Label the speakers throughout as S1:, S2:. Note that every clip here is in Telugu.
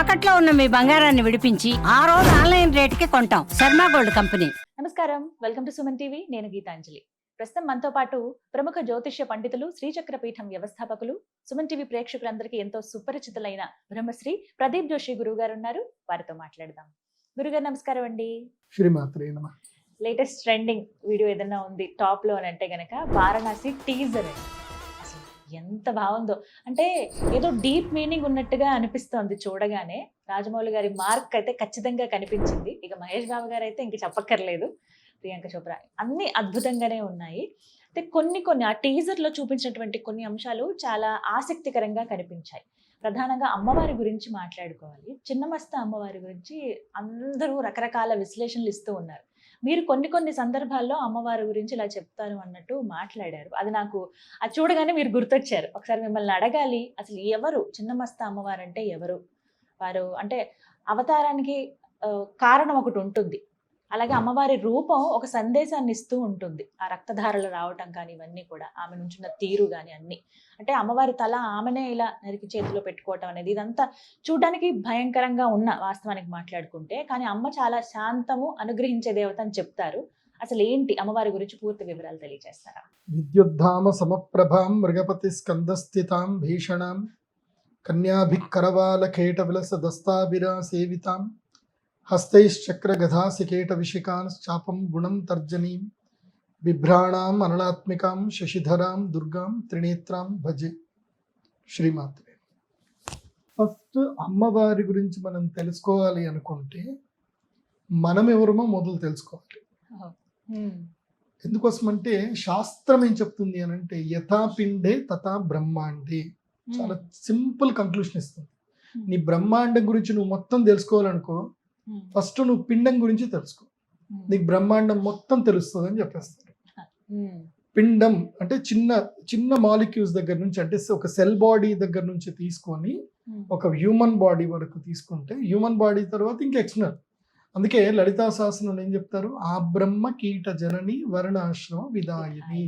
S1: తాకట్లో ఉన్న మీ బంగారాన్ని విడిపించి ఆ రోజు ఆన్లైన్ రేటుకి కొంటాం. Sharma gold company.
S2: నమస్కారం. Welcome to Suman TV. నేను గీతాంజలి. ప్రస్తుతం మనతో పాటు ప్రముఖ జ్యోతిష్య పండితులు శ్రీచక్ర పీఠం వ్యవస్థాపకులు సుమన్ టీవీ ప్రేక్షకులందరికీ ఎంతో సుపరిచితులైన బ్రహ్మశ్రీ ప్రదీప్ జోషి గురువు గారు ఉన్నారు. వారితో మాట్లాడదాం. గురుగారు నమస్కారం అండి.
S3: శ్రీమాత్రే
S2: లేటెస్ట్ ట్రెండింగ్ వీడియో ఏదైనా ఉంది టాప్లో అని అంటే గనక వారణాసి టీజర్ ఎంత బాగుందో. అంటే ఏదో డీప్ మీనింగ్ ఉన్నట్టుగా అనిపిస్తోంది చూడగానే. రాజమౌళి గారి మార్క్ అయితే ఖచ్చితంగా కనిపించింది. ఇక మహేష్ బాబు గారు అయితే ఇంక చెప్పక్కర్లేదు. ప్రియాంక చోప్రా అన్ని అద్భుతంగానే ఉన్నాయి. అయితే కొన్ని కొన్ని ఆ టీజర్లో చూపించినటువంటి కొన్ని అంశాలు చాలా ఆసక్తికరంగా కనిపించాయి. ప్రధానంగా అమ్మవారి గురించి మాట్లాడుకోవాలి. చిన్నమస్త అమ్మవారి గురించి అందరూ రకరకాల విశ్లేషణలు ఇస్తూ ఉన్నారు. మీరు కొన్ని కొన్ని సందర్భాల్లో అమ్మవారి గురించి ఇలా చెప్తాను అన్నట్టు మాట్లాడారు. అది నాకు అది చూడగానే మీరు గుర్తొచ్చారు. ఒకసారి మిమ్మల్ని అడగాలి అసలు ఎవరు చిన్నమస్త అమ్మవారు అంటే ఎవరు? వారు అంటే అవతారానికి కారణం ఒకటి ఉంటుంది. అలాగే అమ్మవారి రూపం ఒక సందేశాన్ని ఇస్తూ ఉంటుంది. ఆ రక్తధారలు రావటం కానీ ఇవన్నీ కూడా ఆమె నుంచున్న తీరు కానీ అన్ని. అంటే అమ్మవారి తల ఆమెనే ఇలా నరికి చేతిలో పెట్టుకోవటం అనేది ఇదంతా చూడడానికి భయంకరంగా ఉన్న వాస్తవానికి మాట్లాడుకుంటే కానీ అమ్మ చాలా శాంతము అనుగ్రహించే దేవత అని చెప్తారు. అసలు ఏంటి అమ్మవారి గురించి పూర్తి వివరాలు తెలియజేస్తారా?
S3: విద్యుద్ధామ సమప్రభాం మృగపతి స్కందస్థితాం భీషణాం కన్యాభికరవాల కేట విలస దస్తాభిరా సేవితాం. హస్తైశ్చక్ర గధాసికేట విషికాన్ చాపం గుణం తర్జనీం బిభ్రాణాం అనలాత్మికాం శశిధరాం దుర్గాం త్రినేత్రాం భజే శ్రీమాత్రే ఫస్ట్ అమ్మవారి గురించి మనం తెలుసుకోవాలి అనుకుంటే మనం ఎవరమో మొదలు తెలుసుకోవాలి. ఎందుకోసమంటే శాస్త్రం ఏం చెప్తుంది అని అంటే యథా పిండే తథా బ్రహ్మాండే. చాలా సింపుల్ కంక్లూషన్ ఇస్తుంది. నీ బ్రహ్మాండం గురించి నువ్వు మొత్తం తెలుసుకోవాలనుకో ఫస్ట్ నువ్వు పిండం గురించి తెలుసుకో. నీకు బ్రహ్మాండం మొత్తం తెలుస్తుంది అని చెప్పేస్తారు పిండం అంటే చిన్న చిన్న మాలిక్యూల్స్ దగ్గర నుంచి అంటే ఒక సెల్ బాడీ దగ్గర నుంచి తీసుకొని ఒక హ్యూమన్ బాడీ వరకు తీసుకుంటే హ్యూమన్ బాడీ తర్వాత ఇంకా ఎక్స్టర్నల్ అందుకే లలితా శాసనం ఏం చెప్తారు? ఆ బ్రహ్మ కీట జనని వర్ణాశ్రమ విదాయిని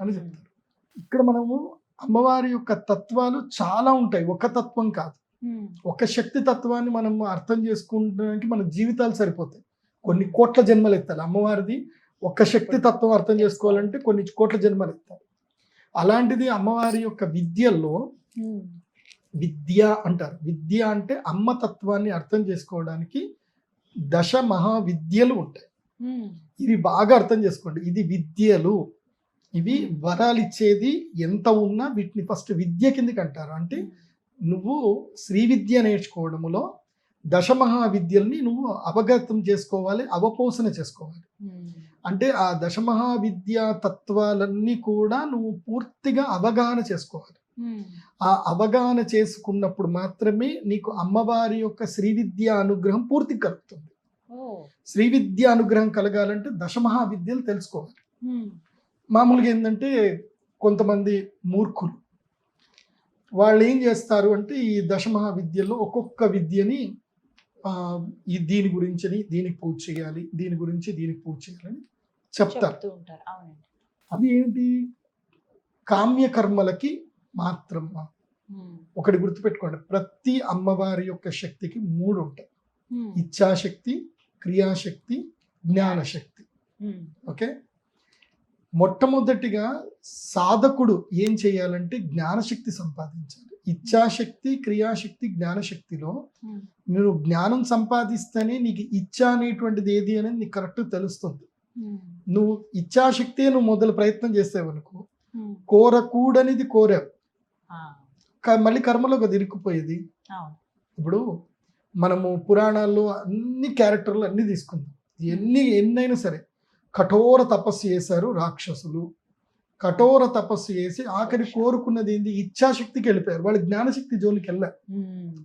S3: అని చెప్తారు. ఇక్కడ మనము అమ్మవారి యొక్క తత్వాలు చాలా ఉంటాయి. ఒక తత్వం కాదు. ఒక శక్తి తత్వాన్ని మనం అర్థం చేసుకుంటానికి మన జీవితాలు సరిపోతాయి. కొన్ని కోట్ల జన్మలు ఎత్తాలి. అమ్మవారిది ఒక శక్తి తత్వం అర్థం చేసుకోవాలంటే కొన్ని కోట్ల జన్మలు ఎత్తాలి. అలాంటిది అమ్మవారి యొక్క విద్యల్లో విద్య అంటారు. విద్య అంటే అమ్మ తత్వాన్ని అర్థం చేసుకోవడానికి దశ మహావిద్యలు ఉంటాయి. ఇవి బాగా అర్థం చేసుకోండి. ఇది విద్యలు. ఇవి వరాలు ఇచ్చేది ఎంత ఉన్నా వీటిని ఫస్ట్ విద్య కిందకి అంటారు. అంటే నువ్వు శ్రీ విద్య నేర్చుకోవడములో దశ మహావిద్యల్ని నువ్వు అవగతం చేసుకోవాలి అవపోసన చేసుకోవాలి. అంటే ఆ దశ మహావిద్య తత్వాలన్నీ కూడా నువ్వు పూర్తిగా అవగాహన చేసుకోవాలి. ఆ అవగాహన చేసుకున్నప్పుడు మాత్రమే నీకు అమ్మవారి యొక్క శ్రీ విద్య అనుగ్రహం పూర్తి కలుగుతుంది. శ్రీ విద్య అనుగ్రహం కలగాలంటే దశ మహావిద్యలు తెలుసుకోవాలి మామూలుగా ఏంటంటే కొంతమంది మూర్ఖులు. వాళ్ళు ఏం చేస్తారు అంటే ఈ దశ మహావిద్యలో ఒక్కొక్క విద్యని ఈ దీని గురించి దీనికి పూజ చేయాలి దీని గురించి దీనికి పూజ చేయాలని చెప్తారు. అవి ఏంటి? కామ్య కర్మలకి మాత్రం ఒకటి గుర్తుపెట్టుకోండి. ప్రతి అమ్మవారి యొక్క శక్తికి మూడు ఉంటాయి. ఇచ్ఛాశక్తి క్రియాశక్తి జ్ఞానశక్తి. ఓకే? మొట్టమొదటిగా సాధకుడు ఏం చేయాలంటే జ్ఞానశక్తి సంపాదించాలి. ఇచ్ఛాశక్తి క్రియాశక్తి జ్ఞానశక్తిలో నువ్వు జ్ఞానం సంపాదిస్తేనే నీకు ఇచ్చ అనేటువంటిది ఏది అనేది నీకు కరెక్ట్ తెలుస్తుంది. నువ్వు ఇచ్ఛాశక్తి నువ్వు మొదలు ప్రయత్నం చేసావనుకో కోరకూడనిది కోరావు. మళ్ళీ కర్మలో ఒక ఇరుక్కుపోయేది. ఇప్పుడు మనము పురాణాల్లో అన్ని క్యారెక్టర్లు అన్ని తీసుకుందాం. ఎన్ని ఎన్నైనా సరే కఠోర తపస్సు చేశారు రాక్షసులు. కఠోర తపస్సు చేసి ఆఖరి కోరుకున్నది ఏంది? ఇచ్ఛాశక్తికి వెళ్ళిపోయారు. వాళ్ళు జ్ఞానశక్తి జోలికి వెళ్ళారు.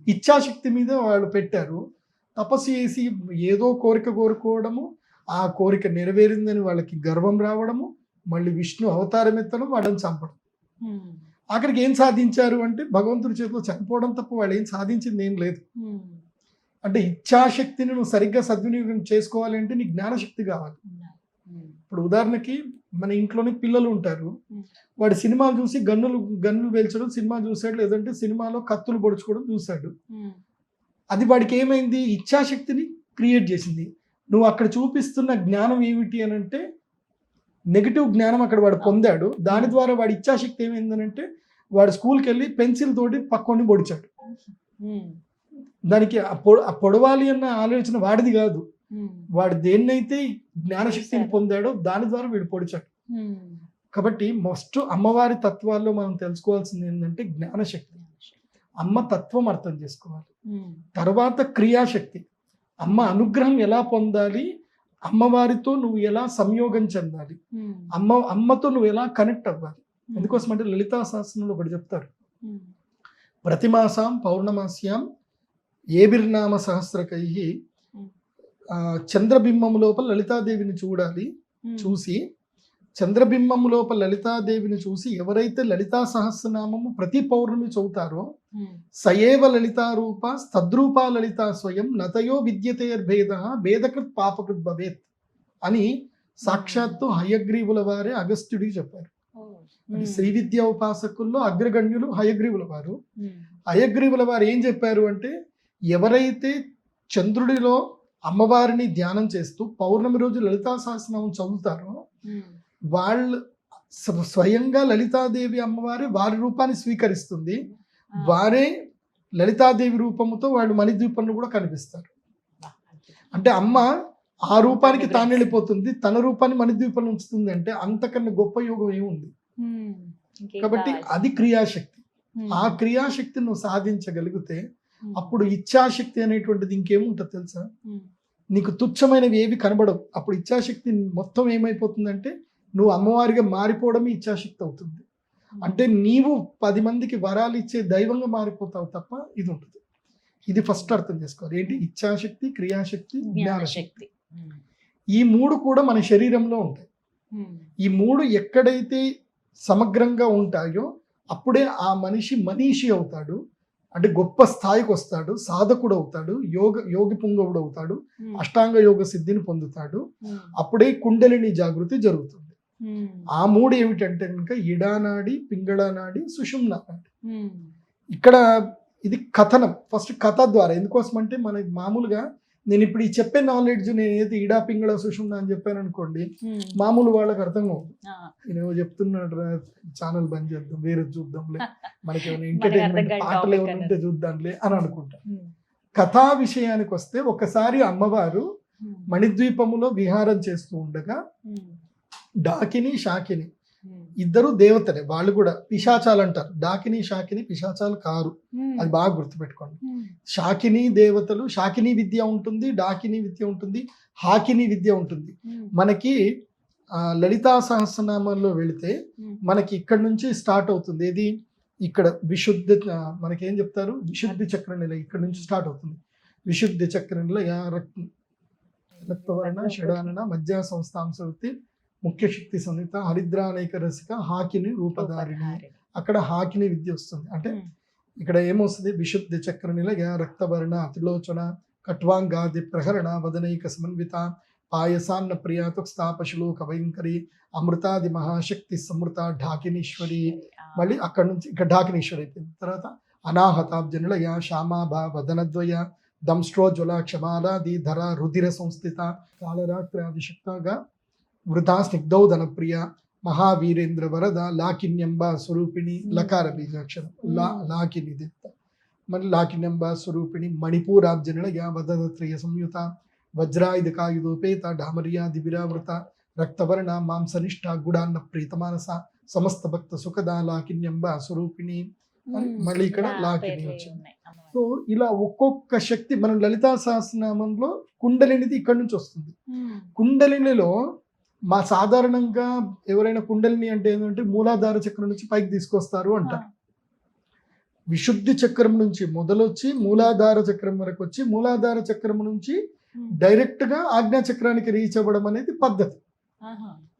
S3: ఇచ్ఛాశక్తి మీద వాళ్ళు పెట్టారు. తపస్సు చేసి ఏదో కోరిక కోరుకోవడము ఆ కోరిక నెరవేరిందని వాళ్ళకి గర్వం రావడము మళ్ళీ విష్ణు అవతారం ఎత్తడం వాళ్ళని చంపడం. ఆఖరికి ఏం సాధించారు అంటే భగవంతుడి చేతిలో చనిపోవడం తప్ప వాళ్ళు ఏం సాధించింది ఏం లేదు. అంటే ఇచ్ఛాశక్తిని నువ్వు సరిగ్గా సద్వినియోగం చేసుకోవాలి అంటే నీకు జ్ఞానశక్తి కావాలి. ఇప్పుడు ఉదాహరణకి మన ఇంట్లోనే పిల్లలు ఉంటారు. వాడు సినిమాలు చూసి గన్నులు గన్నులు పేల్చడం సినిమా చూసాడు లేదంటే సినిమాలో కత్తులు పొడుచుకోవడం చూశాడు అది వాడికి ఏమైంది? ఇచ్ఛాశక్తిని క్రియేట్ చేసింది. నువ్వు అక్కడ చూపిస్తున్న జ్ఞానం ఏమిటి అని అంటే నెగిటివ్ జ్ఞానం అక్కడ వాడు పొందాడు. దాని ద్వారా వాడి ఇచ్ఛాశక్తి ఏమైందనంటే వాడు స్కూల్కి వెళ్ళి పెన్సిల్ తోటి పక్కొని పొడిచాడు. దానికి పొడవాలి అన్న ఆలోచన వాడిది కాదు. వాడు దేన్నైతే జ్ఞానశక్తిని పొందాడో దాని ద్వారా వీడు పొడిచాడు
S2: ఉమ్.
S3: కాబట్టి మస్ట్ అమ్మవారి తత్వాల్లో మనం తెలుసుకోవాల్సింది ఏంటంటే జ్ఞానశక్తి. అమ్మ తత్వం అర్థం చేసుకోవాలి.
S2: ఉమ్,
S3: తర్వాత క్రియాశక్తి. అమ్మ అనుగ్రహం ఎలా పొందాలి? అమ్మవారితో నువ్వు ఎలా సంయోగం చెందాలి? అమ్మ అమ్మతో నువ్వు ఎలా కనెక్ట్ అవ్వాలి? ఎందుకోసం అంటే లలితా శాస్త్రంలో ఒకటి చెప్తారు. ప్రతిమాసాం పౌర్ణమాస్యాం ఏబిర్నామ సహస్రకై చంద్రబింబం లోపల లలితాదేవిని చూడాలి చూసి చంద్రబింబం లోపల లలితాదేవిని చూసి ఎవరైతే లలితా సహస్రనామము ప్రతి పౌర్ణమి చదువుతారో సయేవ లలితా రూప తద్రూపా లలితా స్వయం నతయో విద్యతేర్భేద భేదకృత్ పాపకృత్ భవేత్ అని సాక్షాత్తు హయగ్రీవుల వారే అగస్త్యుడికి చెప్పారు. శ్రీ విద్యా ఉపాసకుల్లో అగ్రగణ్యులు హయగ్రీవుల వారు. హయగ్రీవుల వారు ఏం చెప్పారు అంటే ఎవరైతే చంద్రుడిలో అమ్మవారిని ధ్యానం చేస్తూ పౌర్ణమి రోజు లలితా సహస్రనామం చదువుతారో
S2: ఉమ్,
S3: వాళ్ళు స్వ- స్వయంగా లలితాదేవి అమ్మవారి వారి రూపాన్ని స్వీకరిస్తుంది.
S2: ఆ,
S3: వారే లలితాదేవి రూపముతో వాళ్ళు మణిద్వీపంలో కూడా కనిపిస్తారు. అంటే అమ్మ ఆ రూపానికి తాను వెళ్ళిపోతుంది. తన రూపాన్ని మణిద్వీపంలో ఉంచుతుంది అంటే అంతకన్నా గొప్ప యోగం ఏముంది
S2: ఇంకేం
S3: కాబట్టి? అది క్రియాశక్తి.
S2: ఉమ్,
S3: ఆ క్రియాశక్తిని నువ్వు సాధించగలిగితే అప్పుడు ఇచ్ఛాశక్తి అనేటువంటిది ఇంకేముంటుంది తెలుసా? నీకు తుచ్చమైనవి ఏవి కనబడవు. అప్పుడు ఇచ్ఛాశక్తి మొత్తం ఏమైపోతుందంటే నువ్వు అమ్మవారిగా మారిపోవడమే ఇచ్ఛాశక్తి అవుతుంది. అంటే నీవు పది మందికి వరాలు ఇచ్చే దైవంగా మారిపోతావు తప్ప ఇది ఉంటుంది ఇది ఫస్ట్ అర్థం చేసుకోవాలి. ఏంటి? ఇచ్ఛాశక్తి క్రియాశక్తి జ్ఞానశక్తి. ఈ మూడు కూడా మన శరీరంలో ఉంటాయి. ఈ మూడు ఎక్కడైతే సమగ్రంగా ఉంటాయో అప్పుడే ఆ మనిషి మనీషి అవుతాడు. అంటే గొప్ప స్థాయికి వస్తాడు సాధకుడు అవుతాడు యోగ యోగి పుంగవుడు అవుతాడు
S2: ఉమ్,
S3: అష్టాంగ యోగ సిద్ధిని పొందుతాడు.
S2: ఉమ్,
S3: అప్పుడే కుండలిని జాగృతి జరుగుతుంది.
S2: ఉమ్,
S3: ఆ మూడు ఏమిటంటే కనుక ఇడానాడి పింగళనాడి సుషుమ్నా నాడి ఇక్కడ ఇది కథనం ఫస్ట్ కథ ద్వారా. ఎందుకోసం అంటే మన మామూలుగా నేను ఇప్పుడు ఈ చెప్పే నాలెడ్జ్ నేను ఏది ఇడా పింగళ సుషుమ్నా అని చెప్పాను అనుకోండి మామూలు వాళ్ళకి అర్థం కాదు
S2: ఆ,
S3: నేను చెప్తున్నాడు ఛానల్ బంద్ చేద్దాం వేరే చూద్దాంలే. మనకి ఏమైనా ఎంటర్టైన్మెంట్ పాటలు ఏమైనా ఉంటే చూద్దాంలే అని అనుకుంటా. కథా విషయానికి వస్తే ఒకసారి అమ్మవారు మణిద్వీపములో విహారం చేస్తూ ఉండగా డాకిని షాకిని ఇద్దరు దేవతలే వాళ్ళు కూడా పిశాచాలు అంటారు. డాకిని షాకిని పిశాచాలు కారు.
S2: ఉమ్,
S3: అది బాగా గుర్తుపెట్టుకోండి. షాకిని దేవతలు షాకిని విద్య ఉంటుంది డాకిని విద్య ఉంటుంది హాకిని విద్య ఉంటుంది. మనకి లలితా సహస్రనామాల్లో వెళితే మనకి ఇక్కడ నుంచి స్టార్ట్ అవుతుంది. ఏది? ఇక్కడ విశుద్ధ మనకేం చెప్తారు? విశుద్ధి చక్ర నిల ఇక్కడ నుంచి స్టార్ట్ అవుతుంది. విశుద్ధి చక్ర నిల రక్తవర్ణ షడానన మధ్య సంస్థాంశవృత్తి ముఖ్య శక్తి సంహిత హరిద్రానేక రసిక హాకిని రూపధారిణి. అక్కడ హాకిని విద్య వస్తుంది. అంటే ఇక్కడ ఏమొస్తుంది? విశుద్ధి చక్ర నిలయ రక్తవర్ణ త్రిలోచన కట్వాంగాది ప్రహరణ వదనైక సమన్విత పాయసాన్న ప్రియాతు స్థాపశులోక భయంకరి అమృతాది మహాశక్తి సమృత ఢాకినీశ్వరి. మళ్ళీ అక్కడ నుంచి ఇక్కడ ఢాకినీశ్వరి అయిపోయింది. తర్వాత అనాహతాబ్జనులయ శ్యామాభా వదనద్వయ దంష్ట్రోజ్వల క్షమాలాది ధర రుధిర సంస్థిత కాళరాత్రాది శక్తగా వృధా స్నిగ్ధౌదన ప్రియ మహావీరేంద్ర వరద లాకిన్యంబ స్వరూపిణి లకార బీజాక్షరం. లా లాకిని దిత్త మళ్ళీ లాకిన్యంబ స్వరూపిణి మణిపూరాబ్జనులయ వదనత్రయ సంయుత. వజ్రాయుధకాయుధోపేత ఢామర్యాది విరావృత రక్తవర్ణ మాంసనిష్ట గుడాన్న ప్రీతమానస. సమస్త భక్త సుఖద లాకిన్యంబ స్వరూపిణి. మళ్ళీ ఇక్కడ లాకిని వచ్చింది. సో ఇలా ఒక్కొక్క శక్తి మనం లలితా సహస్రనామంలో కుండలినిది ఇక్కడ నుంచి వస్తుంది. కుండలినిలో మా సాధారణంగా ఎవరైనా కుండలిని అంటే ఏంటంటే మూలాధార చక్రం నుంచి పైకి తీసుకొస్తారు అంటారు విశుద్ధి చక్రం నుంచి మొదలొచ్చి మూలాధార చక్రం వరకు వచ్చి మూలాధార చక్రం నుంచి డైరెక్ట్గా ఆజ్ఞా చక్రానికి రీచ్ అవ్వడం అనేది పద్ధతి.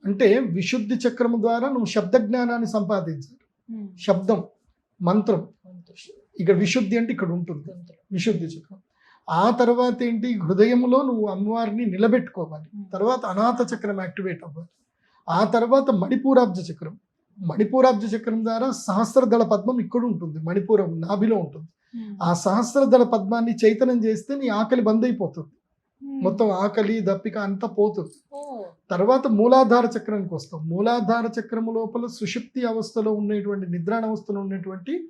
S3: అంటే విశుద్ధి చక్రం ద్వారా నువ్వు శబ్ద జ్ఞానాన్ని సంపాదించాలి శబ్దం మంత్రం. ఇక్కడ విశుద్ధి అంటే ఇక్కడ ఉంటుంది. విశుద్ధి చక్రం. ఆ తర్వాత ఏంటి? హృదయంలో నువ్వు అమ్మవారిని నిలబెట్టుకోవాలి. తర్వాత అనాథ చక్రం యాక్టివేట్ అవ్వాలి. ఆ తర్వాత మణిపూరాబ్జ చక్రం. మణిపూరాబ్జ చక్రం ద్వారా సహస్రదళ పద్మం ఇక్కడ ఉంటుంది. మణిపూరం నాభిలో ఉంటుంది. ఆ సహస్రదళ పద్మాన్ని చైతన్యం చేస్తే నీ ఆకలి బంద్ అయిపోతుంది. మొత్తం ఆకలి దప్పిక అంతా పోతుంది. తర్వాత మూలాధార చక్రానికి వస్తాం. మూలాధార చక్రము లోపల సుషుప్తి అవస్థలో ఉండేటువంటి నిద్రాణ అవస్థలో ఉన్నటువంటి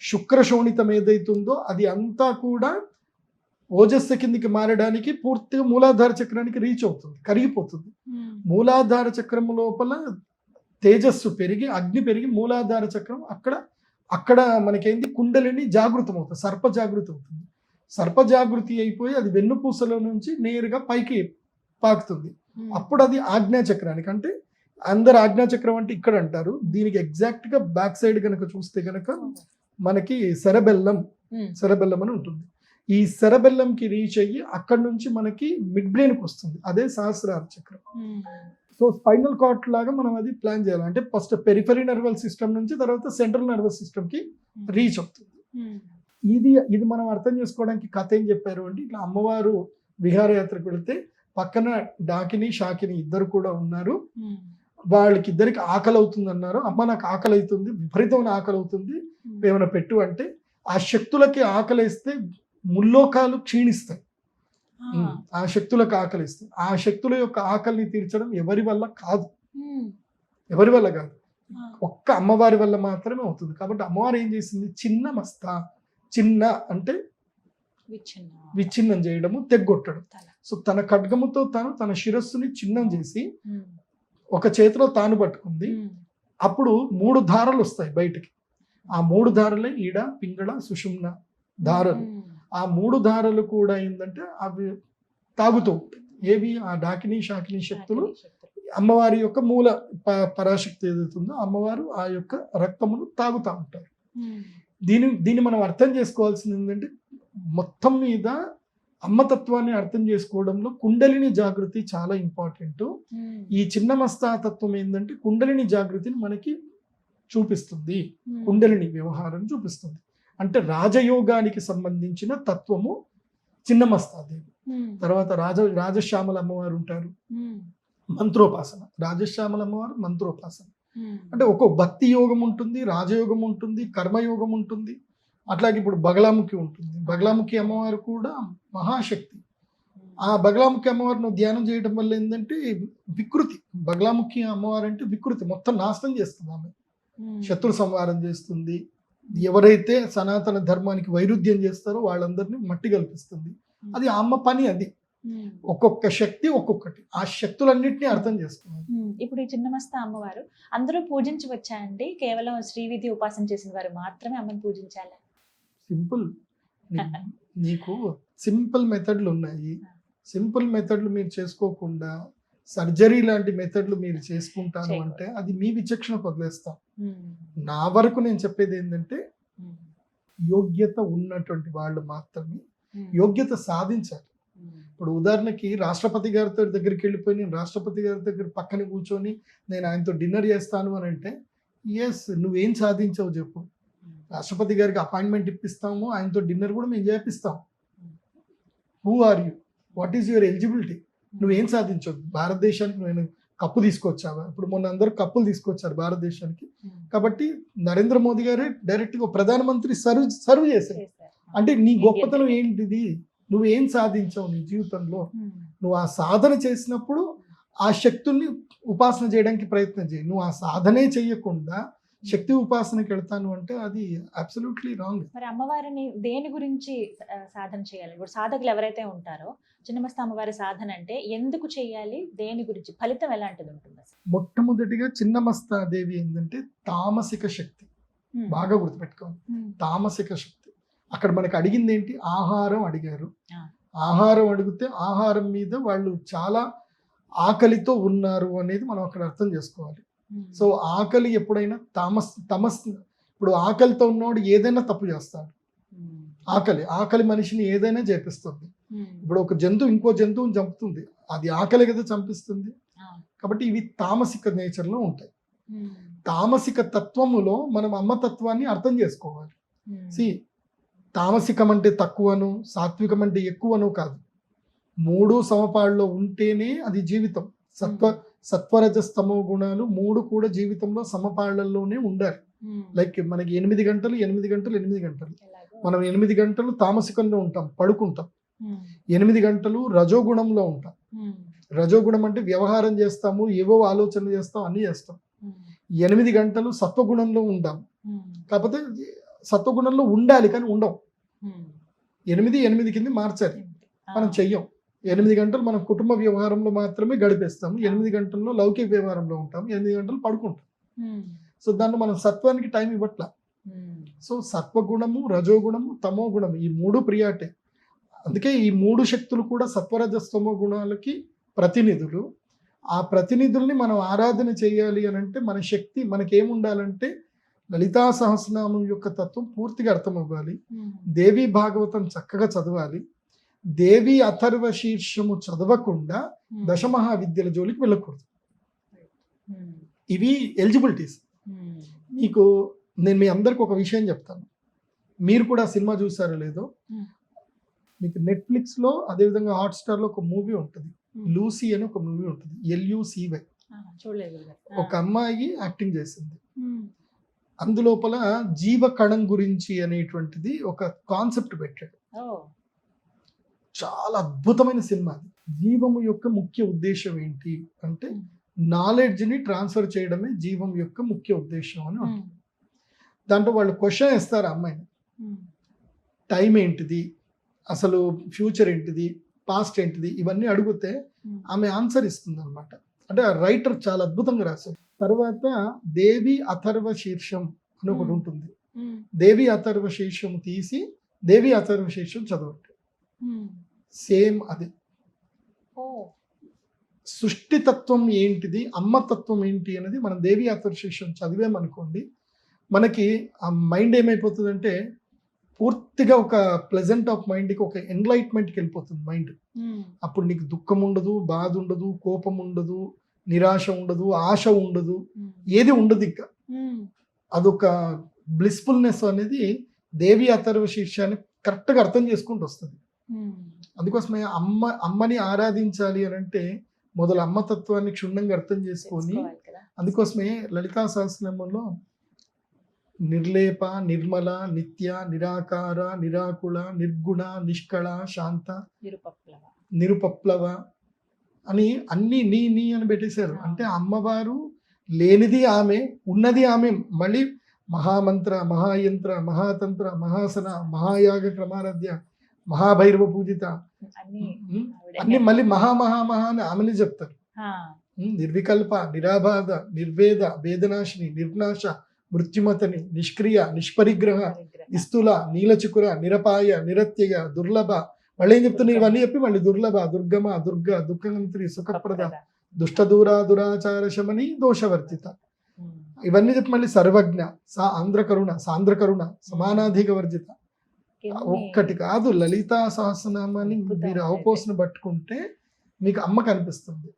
S3: శుక్ర శోణితం ఏదైతుందో అది అంతా కూడా ఓజస్సు కిందికి మారడానికి పూర్తిగా మూలాధార చక్రానికి రీచ్ అవుతుంది కరిగిపోతుంది. మూలాధార చక్రము లోపల తేజస్సు పెరిగి అగ్ని పెరిగి మూలాధార చక్రం అక్కడ అక్కడ మనకేంది? కుండలిని జాగృతం అవుతుంది సర్ప జాగృతి అవుతుంది. సర్ప జాగృతి అయిపోయి అది వెన్నుపూసలో నుంచి నేరుగా పైకి పాకుతుంది. అప్పుడు అది ఆజ్ఞా చక్రానికి అంటే అందరు ఆజ్ఞా చక్రం అంటే ఇక్కడ అంటారు. దీనికి ఎగ్జాక్ట్గా బ్యాక్ సైడ్ కనుక చూస్తే కనుక మనకి సెరబెల్లం సెరబెల్లం అని ఉంటుంది. ఈ సెరబెల్లంకి రీచ్ అయ్యి అక్కడ నుంచి మనకి మిడ్ బ్రెయిన్కి వస్తుంది. అదే సహస్రార చక్రం. సో స్పైనల్ కార్డ్ లాగా మనం అది ప్లాన్ చేయాలి. అంటే ఫస్ట్ పెరిఫరీ నర్వల్ సిస్టమ్ నుంచి తర్వాత సెంట్రల్ నర్వస్ సిస్టమ్కి రీచ్ అవుతుంది. ఇది ఇది మనం అర్థం చేసుకోవడానికి కథ ఏం చెప్పారు అంటే ఇట్లా అమ్మవారు విహారయాత్రకు వెళితే పక్కన డాకిని షాకిని ఇద్దరు కూడా ఉన్నారు. వాళ్ళకి ఇద్దరికి ఆకలి అవుతుంది అన్నారు అమ్మ నాకు ఆకలి అవుతుంది విపరీతమైన ఆకలి అవుతుంది. ఏమైనా పెట్టు అంటే ఆ శక్తులకి ఆకలిస్తే ముల్లోకాలు క్షీణిస్తాయి. ఆ. శక్తులకు ఆకలిస్తాయి. ఆ శక్తుల యొక్క ఆకలిని తీర్చడం ఎవరి వల్ల కాదు. ఎవరి వల్ల కాదు. ఒక్క అమ్మవారి వల్ల మాత్రమే అవుతుంది. కాబట్టి అమ్మవారు ఏం చేసింది? చిన్న మస్తా చిన్న అంటే విచ్ఛిన్నం. చేయడము తెగ్గొట్టడం. సో తన ఖడ్గముతో తాను తన శిరస్సుని చిన్నం చేసి ఒక చేతిలో తాను పట్టుకుంది. అప్పుడు మూడు ధారలు వస్తాయి బయటికి. ఆ మూడు ధారలే ఈడ పింగళ సుషుమ్న ధారలు. ఆ మూడు ధారలు కూడా ఏంటంటే అవి తాగుతూ ఉంటాయి ఏవి? ఆ డాకిని షాకిని శక్తులు అమ్మవారి యొక్క మూల పరాశక్తి ఏదైతుందో అమ్మవారు ఆ యొక్క రక్తమును తాగుతూ ఉంటారు. దీని దీన్ని మనం అర్థం చేసుకోవాల్సింది ఏంటంటే మొత్తం మీద అమ్మతత్వాన్ని అర్థం చేసుకోవడంలో కుండలిని జాగృతి చాలా ఇంపార్టెంట్. ఈ చిన్న మస్తా తత్వం ఏంటంటే కుండలిని జాగృతిని మనకి చూపిస్తుంది. కుండలిని వ్యవహారం చూపిస్తుంది. అంటే రాజయోగానికి సంబంధించిన తత్వము చిన్న మస్తాదేవి తర్వాత రాజ రాజశ్యామల అమ్మవారు ఉంటారు. మంత్రోపాసన. రాజశ్యామల అమ్మవారు మంత్రోపాసన. అంటే ఒక్కో భక్తి యోగం ఉంటుంది రాజయోగం ఉంటుంది కర్మయోగం ఉంటుంది. అట్లాగే ఇప్పుడు బగలాముఖి ఉంటుంది. బగలాముఖి అమ్మవారు కూడా మహాశక్తి. ఆ బగలాముఖి అమ్మవారిని ధ్యానం చేయడం వల్ల ఏంటంటే వికృతి. బగలాముఖి అమ్మవారు అంటే వికృతి. మొత్తం నాశనం చేస్తుంది ఆమె. శత్రు సంహారం చేస్తుంది. ఎవరైతే సనాతన ధర్మానికి వైరుధ్యం చేస్తారో వాళ్ళందరినీ మట్టి కల్పిస్తుంది. అది అమ్మ పని అది. ఒక్కొక్క శక్తి ఒక్కొక్కటి. ఆ శక్తులన్నింటినీ అర్థం చేసుకున్నాను
S2: ఇప్పుడు ఈ చిన్నమస్త అమ్మవారు అందరూ పూజించవచ్చా అండి కేవలం శ్రీవిధి ఉపాసన చేసిన వారు మాత్రమే అమ్మని పూజించాలా.
S3: సింపుల్. నీకు సింపుల్ మెథడ్లు ఉన్నాయి. సింపుల్ మెథడ్లు మీరు చేసుకోకుండా సర్జరీ లాంటి మెథడ్లు మీరు చేసుకుంటాను. అంటే అది మీ విచక్షణకు వదిలేస్తాం. నా వరకు నేను చెప్పేది ఏంటంటే యోగ్యత ఉన్నటువంటి వాళ్ళు మాత్రమే యోగ్యత సాధించాలి. ఇప్పుడు ఉదాహరణకి రాష్ట్రపతి గారితో దగ్గరికి వెళ్ళిపోయి నేను రాష్ట్రపతి గారి దగ్గర పక్కన కూర్చొని నేను ఆయనతో డిన్నర్ చేస్తాను అని అంటే ఎస్ నువ్వేం సాధించావు చెప్పు. రాష్ట్రపతి గారికి అపాయింట్మెంట్ ఇప్పిస్తాము ఆయనతో డిన్నర్ కూడా మేము చేపిస్తాం. Who are you what is your eligibility నువ్వేం సాధించవు? భారతదేశానికి నేను కప్పు తీసుకొచ్చావా? ఇప్పుడు మొన్న అందరూ కప్పులు తీసుకొచ్చారు భారతదేశానికి. కాబట్టి నరేంద్ర మోదీ గారే డైరెక్ట్గా ప్రధానమంత్రి సర్వ్ సర్వ్ చేశారు. అంటే నీ గొప్పతనం ఏంటిది? నువ్వు ఏం సాధించావు నీ జీవితంలో? నువ్వు ఆ సాధన చేసినప్పుడు ఆ శక్తుల్ని ఉపాసన చేయడానికి ప్రయత్నం చేయి. నువ్వు ఆ సాధనే చేయకుండా శక్తి ఉపాసనకి వెళ్తాను అంటే అది అబ్సల్యూట్లీ రాంగ్
S2: మరి అమ్మవారిని దేని గురించి సాధన చేయాలి? ఇప్పుడు సాధకులు ఎవరైతే ఉంటారో చిన్నమస్త అమ్మవారి సాధన అంటే ఎందుకు చేయాలి? దేని గురించి? ఫలితం ఎలాంటిది ఉంటుంది
S3: మొట్టమొదటిగా చిన్న మస్తాదేవి ఏంటంటే తామసిక శక్తి. బాగా గుర్తుపెట్టుకోవాలి.
S2: ఉమ్.
S3: తామసిక శక్తి. అక్కడ మనకి అడిగింది ఏంటి? ఆహారం అడిగారు. ఆహారం అడిగితే ఆహారం మీద వాళ్ళు చాలా ఆకలితో ఉన్నారు అనేది మనం అక్కడ అర్థం చేసుకోవాలి. సో ఆకలి ఎప్పుడైనా తామస్ తమస్ ఇప్పుడు ఆకలితో ఉన్నవాడు ఏదైనా తప్పు చేస్తాడు
S2: ఉమ్.
S3: ఆకలి ఆకలి మనిషిని ఏదైనా చేపిస్తుంది
S2: ఉమ్.
S3: ఇప్పుడు ఒక జంతువు ఇంకో జంతువుని చంపుతుంది అది ఆకలి కదా చంపిస్తుంది. కాబట్టి ఇవి తామసిక నేచర్లో ఉంటాయి. తామసిక తత్వములో మనం అమ్మతత్వాన్ని అర్థం చేసుకోవాలి. సి తామసికం అంటే తక్కువను సాత్వికం అంటే ఎక్కువను కాదు మూడు సమపాళ్ళలో ఉంటేనే అది జీవితం సత్వ సత్వరజస్తమో గుణాలు మూడు కూడా జీవితంలో సమపాళ్ళలోనే ఉండాలి. లైక్ మనకి ఎనిమిది గంటలు ఎనిమిది గంటలు ఎనిమిది గంటలు? మనం ఎనిమిది గంటలు తామసికంలో ఉంటాం పడుకుంటాం.
S2: ఉమ్,
S3: ఎనిమిది గంటలు రజోగుణంలో ఉంటాం.
S2: ఉమ్,
S3: రజోగుణం అంటే వ్యవహారం చేస్తాము ఏవో ఆలోచన చేస్తాం అన్నీ చేస్తాం. ఎనిమిది గంటలు సత్వగుణంలో ఉంటాం
S2: ఉమ్,
S3: కాకపోతే సత్వగుణంలో ఉండాలి కానీ ఉండవు. ఎనిమిది ఎనిమిది కింద మార్చాలి. మనం చెయ్యం. ఎనిమిది గంటలు మనం కుటుంబ వ్యవహారంలో మాత్రమే గడిపేస్తాం ఎనిమిది గంటల్లో లౌకిక వ్యవహారంలో ఉంటాం ఎనిమిది గంటలు పడుకుంటాం.
S2: ఉమ్,
S3: సో దాన్ని మనం సత్వానికి టైం ఇవ్వట్ల.
S2: ఉమ్,
S3: సో సత్వగుణము రజోగుణము తమో గుణము ఈ మూడు ప్రియాటే అందుకే ఈ మూడు శక్తులు కూడా సత్వరజస్తమో గుణాలకి ప్రతినిధులు. ఆ ప్రతినిధుల్ని మనం ఆరాధన చేయాలి అని అంటే మన శక్తి మనకేముండాలంటే లలితా సహస్రనామం యొక్క తత్వం పూర్తిగా అర్థం అవ్వాలి
S2: ఉమ్,
S3: దేవి భాగవతం చక్కగా చదవాలి. దేవి అథర్వ శీర్షము చదవకుండా
S2: ఉమ్,
S3: దశమహావిద్యల జోలికి వెళ్ళకూడదు.
S2: ఉమ్,
S3: ఇవి ఎలిజిబిలిటీస్.
S2: ఉమ్,
S3: మీకు నేను మీ అందరికి ఒక విషయం చెప్తాను. మీరు కూడా సినిమా చూసారో లేదో?
S2: Hmm.
S3: మీకు నెట్ఫ్లిక్స్లో అదేవిధంగా హాట్స్టార్లో ఒక మూవీ ఉంటుంది.
S2: Hmm.
S3: లూసీ అని ఒక మూవీ ఉంటుంది. ఎల్యూసీవై. ఒక అమ్మాయి యాక్టింగ్ చేసింది. అందులోపల జీవ కణం గురించి అనేటువంటిది ఒక కాన్సెప్ట్ పెట్టాడు. చాలా అద్భుతమైన సినిమా అది. జీవము యొక్క ముఖ్య ఉద్దేశం ఏంటి అంటే నాలెడ్జ్ని ట్రాన్స్ఫర్ చేయడమే జీవం యొక్క ముఖ్య ఉద్దేశం అని ఉంటుంది. దాంట్లో వాళ్ళు క్వశ్చన్ ఇస్తారు అమ్మాయిని. టైం ఏంటిది? అసలు ఫ్యూచర్ ఏంటిది? పాస్ట్ ఏంటిది? ఇవన్నీ అడిగితే ఆమె ఆన్సర్ ఇస్తుంది అనమాట అంటే ఆ రైటర్ చాలా అద్భుతంగా రాశారు తర్వాత దేవి అథర్వ శీర్షం అని ఒకటి. ఉంటుంది. దేవి అథర్వ శీర్షం తీసి దేవి అథర్వ శీర్షం చదవండి. సేమ్ అది. సృష్టి తత్వం ఏంటిది అమ్మ తత్వం ఏంటి అనేది మనం దేవి అథర్వ శీర్షం చదివామనుకోండి మనకి ఆ మైండ్ ఏమైపోతుందంటే పూర్తిగా ఒక ప్లెజెంట్ ఆఫ్ మైండ్కి ఒక ఎన్లైట్మెంట్కి వెళ్ళిపోతుంది మైండ్. అప్పుడు నీకు దుఃఖం ఉండదు బాధ ఉండదు కోపం ఉండదు నిరాశ ఉండదు ఆశ ఉండదు ఏది ఉండదు ఇంకా. అదొక బ్లిస్ఫుల్నెస్ అనేది దేవి అథర్వ శీర్షాన్ని కరెక్ట్గా అర్థం చేసుకుంటూ వస్తుంది. అందుకోసమే అమ్మ అమ్మని ఆరాధించాలి అని అంటే మొదలు అమ్మ తత్వాన్ని క్షుణ్ణంగా అర్థం చేసుకొని. అందుకోసమే లలితా సహస్రనామంలో నిర్లేప నిర్మల నిత్య నిరాకార నిరాకుల నిర్గుణ నిష్కళ శాంత
S2: నిరుపప్లవ.
S3: నిరుపప్లవ అని అన్ని నీ నీ అని పెట్టేశారు అంటే అమ్మవారు లేనిది ఆమె ఉన్నది ఆమె మళ్ళీ మహామంత్ర మహాయంత్ర మహాతంత్ర మహాసన మహాయాగ క్రమారాధ్య మహాభైరవ పూజిత
S2: అన్ని
S3: మళ్ళీ మహా మహా మహా అని ఆమెని చెప్తారు. నిర్వికల్ప నిరాబాధ నిర్వేద వేదనాశిని నిర్నాశ మృత్యుమతని నిష్క్రియ నిష్పరిగ్రహ
S2: పరిగ్రహ.
S3: ఇస్తుల నీలచుకుర నిరపాయ నిరత్యయ దుర్లభ. మళ్ళీ ఏం చెప్తున్నారు? ఇవన్నీ చెప్పి మళ్ళీ దుర్లభ దుర్గమ దుర్గ దుఃఖమంత్రి సుఖప్రద దుష్ట దూరా దురాచార శమని దోషవర్జిత ఇవన్నీ చెప్పి మళ్ళీ సర్వజ్ఞ సా ఆంధ్రకరుణ సాంద్రకరుణ సమానాధిక వర్జిత ఒక్కటి కాదు లలితా సహస్రనామాన్ని మీరు. అవపోసన పట్టుకుంటే మీకు అమ్మ కనిపిస్తుంది.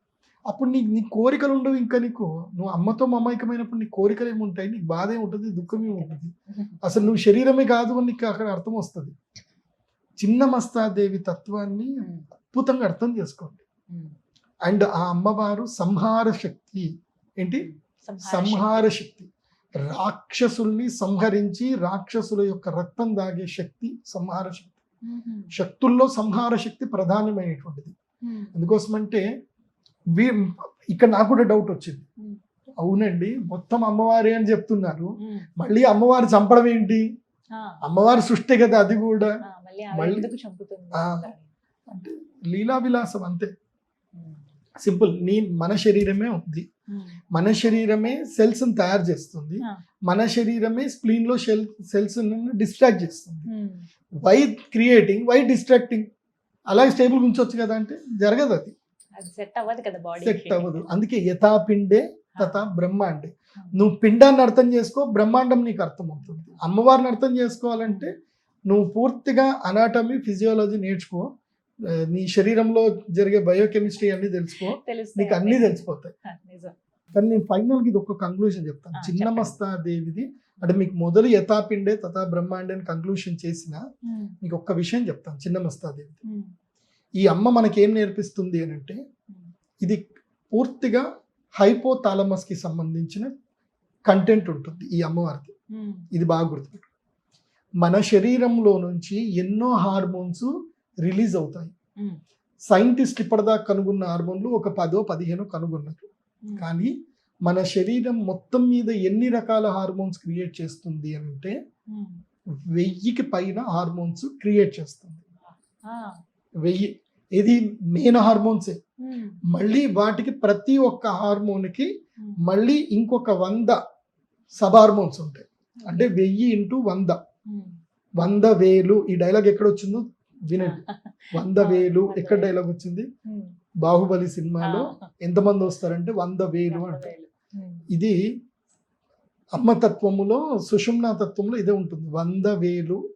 S3: అప్పుడు నీ నీ కోరికలు ఉండవు ఇంకా నీకు. నువ్వు అమ్మతో మమైకమైనప్పుడు నీ కోరికలు ఏముంటాయి? నీకు బాధ ఏముంటుంది దుఃఖం ఏముంటుంది అసలు నువ్వు శరీరమే కాదు అని నీకు అక్కడ అర్థం వస్తుంది. చిన్న మస్తాదేవి తత్వాన్ని అద్భుతంగా అర్థం చేసుకోండి. అండ్ ఆ అమ్మవారు సంహార శక్తి. ఏంటి?
S2: సంహార
S3: శక్తి. రాక్షసుల్ని సంహరించి రాక్షసుల యొక్క రక్తం దాగే శక్తి సంహార శక్తి. శక్తుల్లో సంహార శక్తి ప్రధానమైనటువంటిది. ఎందుకోసమంటే వీ ఇక్కడ నాకు కూడా డౌట్ వచ్చింది. అవునండి మొత్తం అమ్మవారే అని చెప్తున్నారు. మళ్ళీ అమ్మవారు చంపడం ఏంటి? అమ్మవారి సృష్టి కదా అది కూడా.
S2: మళ్ళీ
S3: లీలా విలాసం అంతే. సింపుల్. నీ మన శరీరమే ఉంది. మన శరీరమే సెల్స్ తయారు చేస్తుంది. మన శరీరమే స్ప్లీన్లో సెల్ సెల్స్ డిస్ట్రాక్ట్ చేస్తుంది. వై క్రియేటింగ్ వై డిస్ట్రాక్టింగ్ అలాగే స్టేబుల్ ఉంచవచ్చు కదా అంటే జరగదు అది.
S2: సెట్ అవ్వదు కదా బాడీ
S3: సెట్ అవ్వదు. అందుకే యథా పిండే తథా బ్రహ్మాండే నువ్వు పిండాన్ని అర్థం చేసుకో బ్రహ్మాండం నీకు అర్థం అవుతుంది అమ్మవారిని అర్థం చేసుకోవాలంటే నువ్వు పూర్తిగా అనాటమీ ఫిజియాలజీ నేర్చుకో. నీ శరీరంలో జరిగే బయోకెమిస్ట్రీ అన్ని తెలుసుకో. నీకు అన్నీ తెలిసిపోతాయి. కానీ నేను ఫైనల్గా ఇది ఒక కంక్లూజన్ చెప్తాను.
S2: ఆ,
S3: చిన్న
S2: చెప్పండి.
S3: మస్తా దేవిది. అంటే మీకు మొదలు యథా పిండే తథా బ్రహ్మాండే అని కంక్లూషన్ చేసిన మీకు ఒక్క విషయం చెప్తాను చిన్న మస్తా దేవిది. ఈ అమ్మ మనకి నేర్పిస్తుంది అని అంటే ఇది పూర్తిగా హైపోథాలమస్కి సంబంధించిన కంటెంట్ ఉంటుంది ఈ అమ్మవారికి ఇది బాగా గుర్తుపెట్టు మన శరీరంలో నుంచి ఎన్నో హార్మోన్స్ రిలీజ్ అవుతాయి. సైంటిస్ట్ ఇప్పటిదాకా కనుగొన్న హార్మోన్లు ఒక పదో పదిహేను కనుగొన్నారు. కానీ మన శరీరం మొత్తం మీద ఎన్ని రకాల హార్మోన్స్ క్రియేట్ చేస్తుంది అంటే వెయ్యికి పైన హార్మోన్స్ క్రియేట్ చేస్తుంది. వెయ్యి ఇది మెయిన్ హార్మోన్సే. మళ్ళీ వాటికి ప్రతి ఒక్క హార్మోన్కి. మళ్ళీ ఇంకొక వంద సబ్ హార్మోన్స్ ఉంటాయి. అంటే వెయ్యి ఇంటూ వంద. వంద వేలు. ఈ డైలాగ్ ఎక్కడ వచ్చిందో వినండి వంద వేలు ఎక్కడ. డైలాగ్ వచ్చింది? బాహుబలి సినిమాలో ఎంతమంది వస్తారంటే వంద వేలు అంటే ఇది అమ్మతత్వములో సుషుమ్నా తత్వంలో ఇదే ఉంటుంది. వంద వేలు.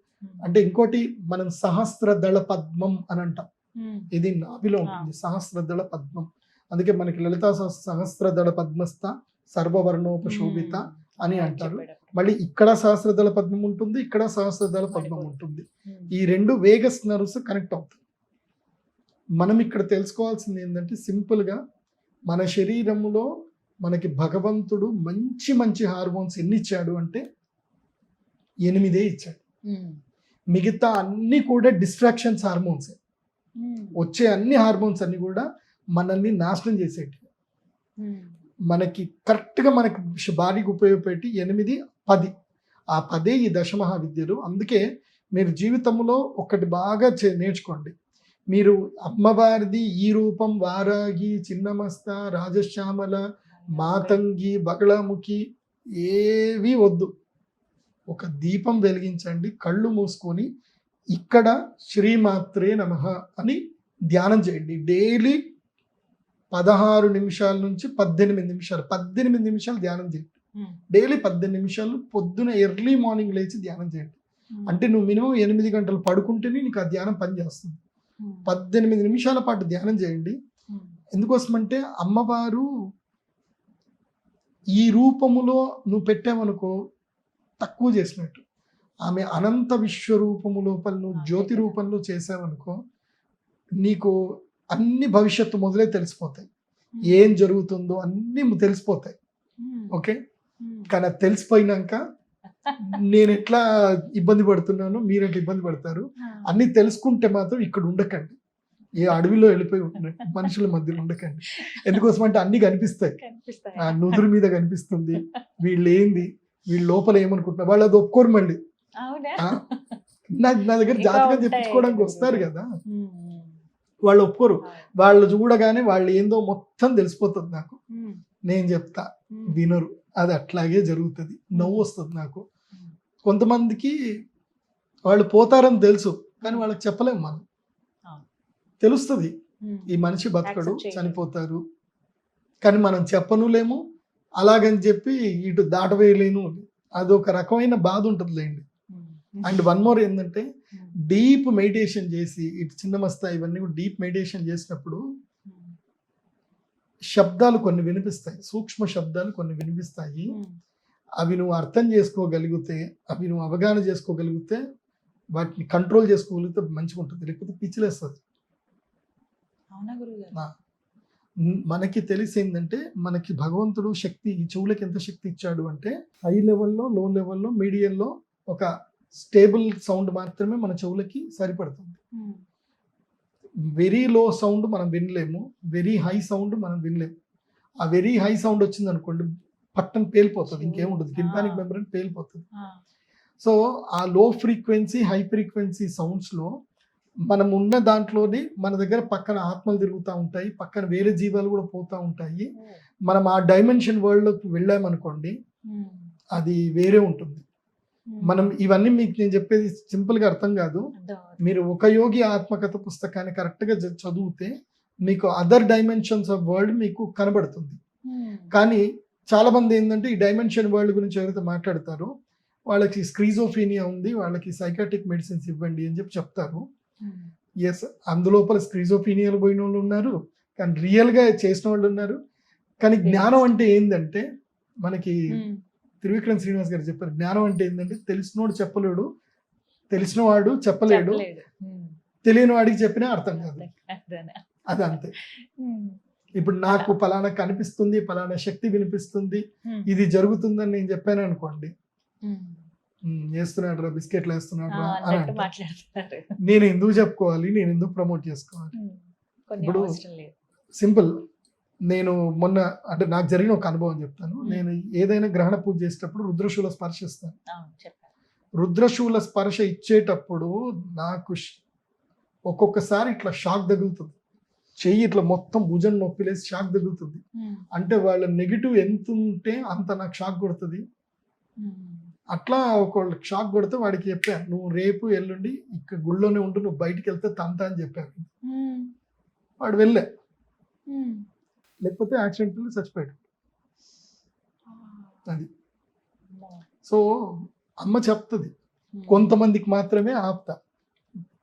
S3: అంటే ఇంకోటి మనం సహస్ర దళ పద్మం అని అంటాం. ఇది నాభిలో ఉంటుంది. సహస్ర దళ పద్మం. అందుకే మనకి లలితా సహస్ర- దళ పద్మస్థ సర్వవర్ణోపశోభిత. అని అంటారు. మళ్ళీ ఇక్కడ సహస్ర దళ పద్మం ఉంటుంది ఇక్కడ సహస్ర దళ పద్మం ఉంటుంది. ఈ రెండు వేగస్ నర్వ్స్ కనెక్ట్ అవుతాయి. మనం ఇక్కడ తెలుసుకోవాల్సింది ఏంటంటే సింపుల్గా మన శరీరంలో మనకి భగవంతుడు మంచి మంచి హార్మోన్స్ ఎన్ని ఇచ్చాడు అంటే ఎనిమిదే ఇచ్చాడు. మిగతా అన్ని కూడా డిస్ట్రాక్షన్స్ హార్మోన్స్. వచ్చే అన్ని హార్మోన్స్ అన్ని కూడా మనల్ని నాశనం చేసేటి మనకి కరెక్ట్గా మనకి బాడీకి ఉపయోగపెట్టి ఎనిమిది పది. ఆ పదే ఈ దశమహా విద్యలు అందుకే మీరు జీవితంలో ఒకటి బాగా చే నేర్చుకోండి. మీరు అమ్మవారిది ఈ రూపం వారాగి చిన్నమస్త రాజశ్యామల మాతంగి బగళముఖి ఏవి వద్దు. ఒక దీపం వెలిగించండి కళ్ళు మూసుకొని ఇక్కడ శ్రీమాత్రే నమః అని ధ్యానం చేయండి. డైలీ పదహారు నిమిషాల నుంచి పద్దెనిమిది నిమిషాలు పద్దెనిమిది నిమిషాలు ధ్యానం చేయండి. డైలీ పద్దెనిమిది నిమిషాలు పొద్దున ఎర్లీ మార్నింగ్ లేచి ధ్యానం చేయండి.
S2: ఉమ్,
S3: అంటే నువ్వు మినిమం ఎనిమిది గంటలు పడుకుంటేనే నీకు ఆ ధ్యానం పనిచేస్తుంది
S2: ఉమ్,
S3: పద్దెనిమిది నిమిషాల పాటు ధ్యానం చేయండి. ఎందుకోసమంటే అమ్మవారు ఈ రూపములో నువ్వు పెట్టావనుకో తక్కువ చేసినట్టు. ఆమె అనంత విశ్వరూపము లోపల నువ్వు జ్యోతి రూపంలో చేసావనుకో నీకు అన్ని భవిష్యత్తు మొదలే తెలిసిపోతాయి. ఏం జరుగుతుందో అన్నీ తెలిసిపోతాయి. ఓకే? కానీ అది తెలిసిపోయినాక నేను ఎట్లా ఇబ్బంది పడుతున్నానో మీరు ఎట్లా ఇబ్బంది పడతారు అన్ని తెలుసుకుంటే మాత్రం ఇక్కడ ఉండకండి. ఏ అడవిలో వెళ్ళిపోయి ఉండండి మనుషుల మధ్యలో ఉండకండి. ఎందుకోసం అంటే అన్ని కనిపిస్తాయి. ఆ నుదురు మీద కనిపిస్తుంది. వీళ్ళు ఏంది వీళ్ళ లోపల ఏమనుకుంటున్నారు? వాళ్ళు అది ఒప్పుకోరు మళ్ళీ. నా నా దగ్గర జాతకం. చెప్పించుకోవడానికి వస్తారు కదా.
S2: ఉమ్,
S3: వాళ్ళు ఒప్పుకోరు. వాళ్ళు చూడగానే వాళ్ళు ఏందో మొత్తం తెలిసిపోతుంది నాకు. నేను చెప్తా. వినరు. అది అట్లాగే జరుగుతుంది. నవ్వు వస్తుంది నాకు. కొంతమందికి వాళ్ళు పోతారని తెలుసు కానీ వాళ్ళకి చెప్పలేము మనం. తెలుస్తుంది. ఈ మనిషి బతకడు. చనిపోతారు. కానీ మనం చెప్పనులేము అలాగని చెప్పి ఇటు దాటవేయలేను అదొక రకమైన బాధ ఉంటుంది లేండి.
S2: ఉమ్,
S3: అండ్ వన్ మోర్ ఏంటంటే డీప్ మెడిటేషన్ చేసి ఇటు చిన్న మస్తా ఇవన్నీ డీప్ మెడిటేషన్ చేసినప్పుడు శబ్దాలు కొన్ని వినిపిస్తాయి సూక్ష్మ శబ్దాలు కొన్ని వినిపిస్తాయి. అవి నువ్వు అర్థం చేసుకోగలిగితే అవి నువ్వు అవగాహన చేసుకోగలిగితే వాటిని కంట్రోల్ చేసుకోగలిగితే మంచిగా ఉంటుంది. లేకపోతే పిచ్చిలేస్తుంది. మనకి తెలిసి ఏంటంటే మనకి భగవంతుడు శక్తి ఈ చెవులకి ఎంత శక్తి ఇచ్చాడు అంటే హై లెవెల్లో లో లెవెల్లో మీడియంలో ఒక స్టేబుల్ సౌండ్ మాత్రమే మన చెవులకి సరిపడుతుంది. వెరీ లో సౌండ్ మనం వినలేము. వెరీ హై సౌండ్ మనం వినలేము. ఆ వెరీ హై సౌండ్ వచ్చింది అనుకోండి పట్టణ పేలిపోతుంది ఇంకేముండదు. టింపానిక్
S2: ఆ.
S3: మెంబ్రెన్ పేలిపోతుంది. సో ఆ లో ఫ్రీక్వెన్సీ హై ఫ్రీక్వెన్సీ సౌండ్స్లో మనం ఉన్న దాంట్లోనే మన దగ్గర పక్కన ఆత్మలు తిరుగుతూ ఉంటాయి పక్కన వేరే జీవాలు కూడా పోతూ ఉంటాయి. మనం ఆ డైమెన్షన్ వరల్డ్లోకి వెళ్ళామనుకోండి అది వేరే ఉంటుంది. మనం ఇవన్నీ మీకు నేను చెప్పేది సింపుల్గా అర్థం కాదు. మీరు ఒక యోగి ఆత్మకథ పుస్తకాన్ని కరెక్ట్గా చ- చదివితే మీకు అదర్ డైమెన్షన్స్ ఆఫ్ వరల్డ్ మీకు కనబడుతుంది. కానీ చాలా మంది ఏంటంటే ఈ డైమెన్షన్ వరల్డ్ గురించి ఎవరైతే మాట్లాడతారో వాళ్ళకి స్క్రీజోఫీనియా ఉంది వాళ్ళకి సైకాటిక్ మెడిసిన్స్ ఇవ్వండి అని చెప్పి చెప్తారు. ఎస్ అందులోపల స్క్రీజోఫీనియాలు పోయిన వాళ్ళు ఉన్నారు కానీ రియల్గా చేసిన వాళ్ళు ఉన్నారు. కానీ జ్ఞానం అంటే ఏంటంటే మనకి త్రివిక్రమ్ శ్రీనివాస్ గారు చెప్పారు. జ్ఞానం అంటే ఏంటంటే తెలిసినోడు చెప్పలేడు తెలిసినవాడు చెప్పలేడు.
S2: చెప్పలేడు.
S3: తెలియని వాడికి చెప్పినా అర్థం కాదు. అది అంతే. ఇప్పుడు నాకు పలానా కనిపిస్తుంది పలానా శక్తి వినిపిస్తుంది ఇది జరుగుతుందని నేను చెప్పాను అనుకోండి.
S2: ఉమ్.
S3: "ఉమ్, వేస్తున్నాడు రా బిస్కెట్లు వేస్తున్నాడు రా అని నేను ఎందుకు చెప్పుకోవాలి? నేను ఎందుకు ప్రమోట్ చేసుకోవాలి? ఇప్పుడు- సింపుల్. నేను మొన్న అంటే నాకు జరిగిన ఒక అనుభవం చెప్తాను. నేను ఏదైనా గ్రహణ పూజ చేసేటప్పుడు రుద్రశూల స్పర్శ ఇస్తాను రుద్రశూల స్పర్శ ఇచ్చేటప్పుడు నాకు ఒక్కొక్కసారి ఇట్లా షాక్ తగులుతుంది చెయ్యి ఇట్లా మొత్తం భుజం నొప్పిలేసి షాక్ తగులుతుంది. అంటే వాళ్ళ నెగిటివ్ ఎంత ఉంటే అంత నాకు షాక్ కొడుతుంది. అట్లా ఒకళ్ళకి షాక్ కొడితే వాడికి చెప్పాను నువ్వు రేపు ఎల్లుండి ఇక్కడ గుళ్ళోనే ఉండు నువ్వు బయటికి వెళ్తే తంత అని చెప్పాను. వాడు వెళ్ళే. లేకపోతే యాక్సిడెంట్ చచ్చిపోయాడు అది. సో అమ్మ చెప్తుంది
S2: ఉమ్.
S3: కొంతమందికి మాత్రమే ఆపుతా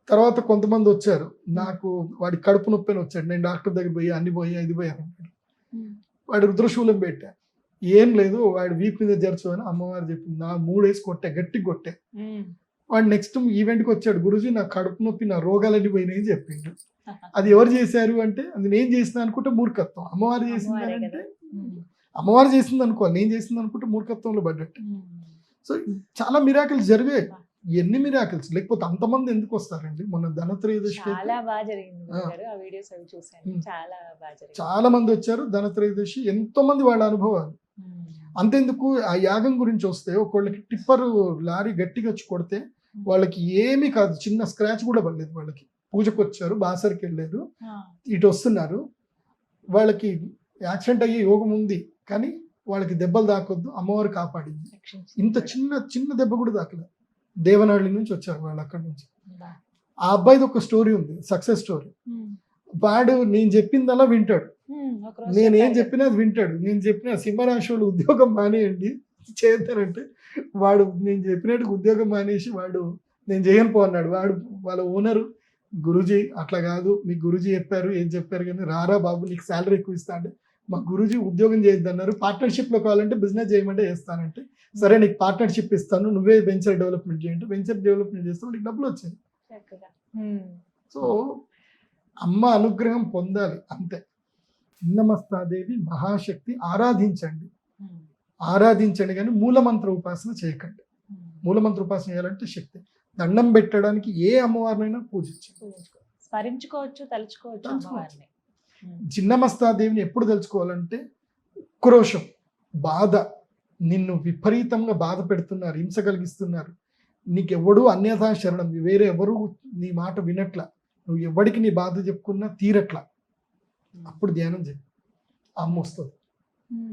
S3: తర్వాత కొంతమంది వచ్చారు నాకు వాడి కడుపు నొప్పి అని వచ్చాడు నేను డాక్టర్ దగ్గర పోయి అన్ని పోయి ఇది పోయి అన్నాడు
S2: ఉమ్.
S3: వాడి రుద్రశూలం పెట్టా ఏం లేదు వాడి వీప్ మీద జరచు అని అమ్మవారు చెప్పింది నా మూడేసి కొట్టే గట్టి కొట్టే
S2: ఉమ్.
S3: వాడు నెక్స్ట్ ఈవెంట్కి వచ్చాడు గురుజీ నా కడుపు నొప్పి నా రోగాలన్నీ పోయినాయి చెప్పిండు అది ఎవరు చేశారు అంటే అది నేను చేసిన అనుకుంటే మూర్ఖత్వం. అమ్మవారు చేసింది అంటే. అమ్మవారు చేసింది అనుకోవాలి నేను చేసింది అనుకుంటే మూర్ఖత్వంలో పడ్డట్టు. సో చాలా మిరాకిల్స్ జరిగాయి. ఎన్ని మిరాకిల్స్ లేకపోతే అంతమంది ఎందుకు వస్తారండి? మొన్న ధనత్రయోదశికి అయితే?
S2: చాలా
S3: మంది వచ్చారు ధనత్రయోదశి ఎంతో మంది వాళ్ళ అనుభవాలు. అంతెందుకు ఆ యాగం గురించి వస్తే ఒకళ్ళకి టిప్పర్ లారీ గట్టిగా వచ్చి కొడితే వాళ్ళకి ఏమీ కాదు. చిన్న స్క్రాచ్ కూడా పడలేదు వాళ్ళకి. పూజకు వచ్చారు బాసరికి వెళ్ళారు. ఇటు వస్తున్నారు వాళ్ళకి యాక్సిడెంట్ అయ్యే యోగం ఉంది కానీ వాళ్ళకి దెబ్బలు దాకొద్దు అమ్మవారు కాపాడింది. ఇంత. చిన్న చిన్న దెబ్బ కూడా దాకలేదు దేవనాళ్ళి నుంచి వచ్చారు వాళ్ళు అక్కడి నుంచి. ఆ అబ్బాయిది ఒక స్టోరీ ఉంది సక్సెస్ స్టోరీ. వాడు నేను చెప్పిందల్లా వింటాడు. నేను ఏం చెప్పినా అది వింటాడు. నేను చెప్పిన సింహరాశి వాళ్ళు ఉద్యోగం మానేయండి చేస్తానంటే వాడు నేను చెప్పినట్టు ఉద్యోగం మానేసి వాడు నేను చేయను పో అన్నాడు. వాడు వాళ్ళ ఓనరు గురుజీ అట్లా కాదు మీ గురుజీ చెప్పారు ఏం చెప్పారు కానీ రారా బాబు నీకు శాలరీ ఎక్కువ ఇస్తా అంటే మా గురుజీ ఉద్యోగం చేయొద్దు అన్నారు పార్ట్నర్షిప్లో కావాలంటే బిజినెస్ చేయమంటే చేస్తానంటే సరే నీకు పార్ట్నర్షిప్ ఇస్తాను నువ్వే వెంచర్ డెవలప్మెంట్ చేయండి వెంచర్ డెవలప్మెంట్ చేస్తావు నీకు డబ్బులు వచ్చాయి. సో అమ్మ అనుగ్రహం పొందాలి అంతే చిన్నమస్తాదేవి మహాశక్తి ఆరాధించండి. ఆరాధించండి కానీ మూలమంత్ర ఉపాసన చేయకండి. మూలమంత్ర ఉపాసన చేయాలంటే శక్తి దండం పెట్టడానికి ఏ అమ్మవారినైనా పూజించండి
S2: పూజించుకో స్మరించుకోవచ్చు తలుచుకోవచ్చు. అమ్మవారిని.
S3: చిన్నమస్తాదేవిని ఎప్పుడు తెలుసుకోవాలంటే ఉక్రోషం బాధ నిన్ను విపరీతంగా బాధ పెడుతున్నారు హింస కలిగిస్తున్నారు. నీకెవడు అన్యథా శరణం వేరే ఎవరు నీ మాట వినట్ల. నువ్వు ఎవడికి నీ బాధ చెప్పుకున్నా తీరట్లా. అప్పుడు ధ్యానం చేయి. అమ్మ వస్తుంది.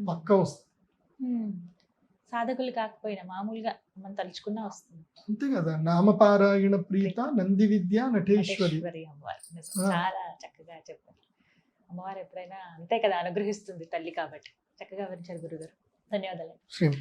S3: పక్క వస్తుంది.
S2: సాధకులు కాకపోయినా మామూలుగా మనం తలుచుకున్నా వస్తుంది.
S3: అంతే కదా. నామపారాయణ ప్రీత నంది విద్య నటేశ్వరి.
S2: అమ్మవారు. చాలా చక్కగా చెప్పారు. అమ్మవారు ఎప్పుడైనా అంతే కదా అనుగ్రహిస్తుంది తల్లి కాబట్టి. చక్కగా వివరించారు గురుగారు. ధన్యవాదాలు.